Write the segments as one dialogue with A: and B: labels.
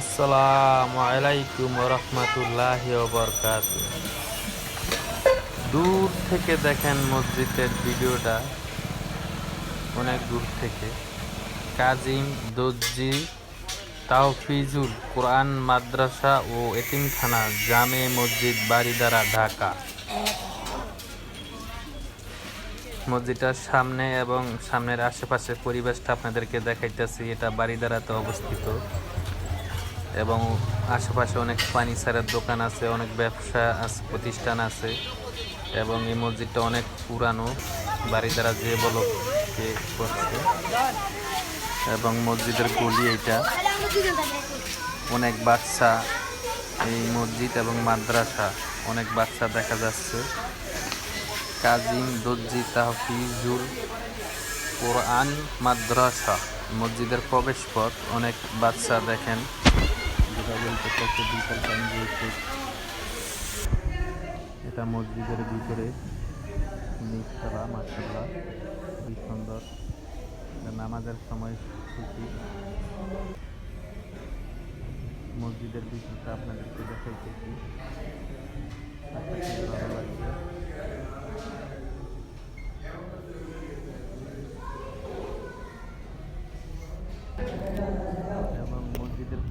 A: আসসালামু আলাইকুম রহমতুল্লাহ বরকাত দূর থেকে দেখেন মসজিদের ভিডিওটা। অনেক দূর থেকে। কাজিম, দর্জি, তাওফিজুল, কোরআন, মাদ্রাসা ও এতিমখানা, জামে মসজিদ বাড়িদারা ঢাকা। মসজিদটার সামনে এবং সামনের আশেপাশের পরিবেশটা আপনাদেরকে দেখাইতেছি। এটা বাড়িদারাতে অবস্থিত। এবং আশেপাশে অনেক ফার্নিচারের দোকান আছে, অনেক ব্যবসা আছে প্রতিষ্ঠান আছে এবং এই মসজিদটা অনেক পুরানো, বাড়ি দ্বারা যে বলো কে করছে এবং মসজিদের গলি এইটা। অনেক বাচ্চা এই মসজিদ এবং মাদ্রাসা, অনেক বাচ্চা দেখা যাচ্ছে। কাজিম, দর্জি তাহফিজুল কোরআন, মাদ্রাসা, মসজিদের প্রবেশ পথ অনেক বাচ্চা দেখেন। বলতে চাচ্ছে বিকাল টাইম যেহেতু এটা মসজিদের ভিতরে নিচতলা মাসাল্লাহ খুবই সুন্দর। নামাজের সময় খুশি। মসজিদের ভিতরটা আপনাদেরকে দেখাইতেছি। ভালো লাগবে। এবং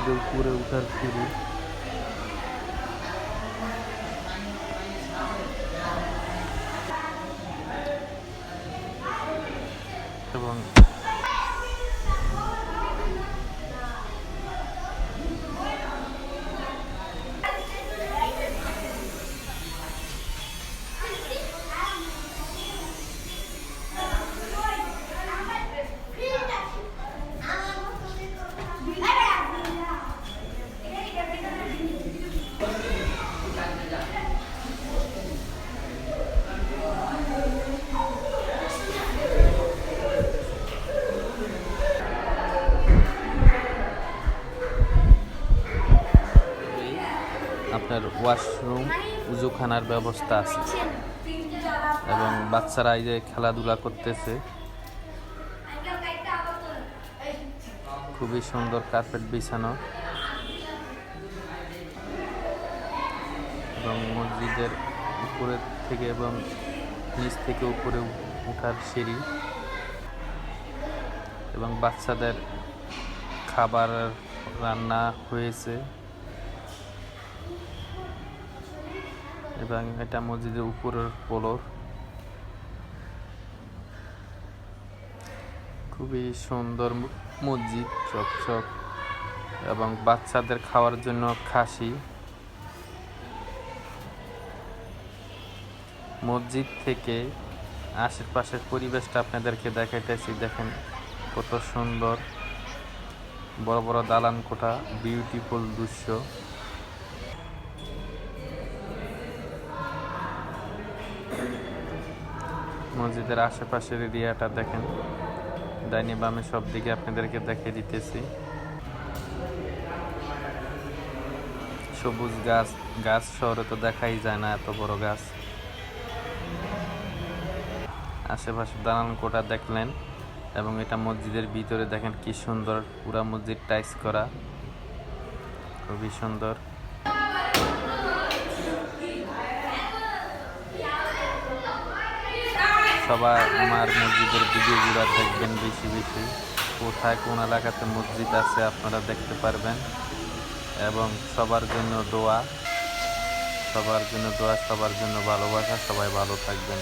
A: মসজিদের উপরে উঠার সিঁড়ি এবং আপনার ওয়াশরুম, উজুখানার ব্যবস্থা আছে। এবং বাচ্চারা এই যে খেলাধুলা করতেছে। খুবই সুন্দর কার্পেট বিছানো। এবং মসজিদের উপরে থেকে এবং নিচ থেকে উপরে উঠার সিঁড়ি। এবং বাচ্চাদের খাবার রান্না হয়েছে। এবং এটা মসজিদের উপরের ফ্লোর খুবই সুন্দর মসজিদ, চকচক এবং বাচ্চাদের খাওয়ার জন্য খাসি। মসজিদ থেকে আশেপাশের পরিবেশটা আপনাদেরকে দেখাইতেছি, দেখেন কত সুন্দর। বড় বড় দালান কোঠা বিউটিফুল দৃশ্য। মসজিদের আশেপাশের এরিয়াটা দেখেন। ডাইনি বামে সব দিকে আপনাদেরকে দেখিয়ে দিতেছি। সবুজ গাছ গাছ শহরে তো দেখাই যায় না এত বড় গাছ। আশেপাশে দালান কোটা দেখলেন এবং এটা মসজিদের ভিতরে দেখেন কি সুন্দর পুরা মসজিদ টাইস করা। খুবই সুন্দর। সবাই আমার মসজিদের ভিডিওগুলো দেখবেন বেশি বেশি। কোথায় কোন এলাকাতে মসজিদ আছে আপনারা দেখতে পারবেন। এবং সবার জন্য দোয়া, সবার জন্য দোয়া, সবার জন্য ভালোবাসা, সবাই ভালো থাকবেন।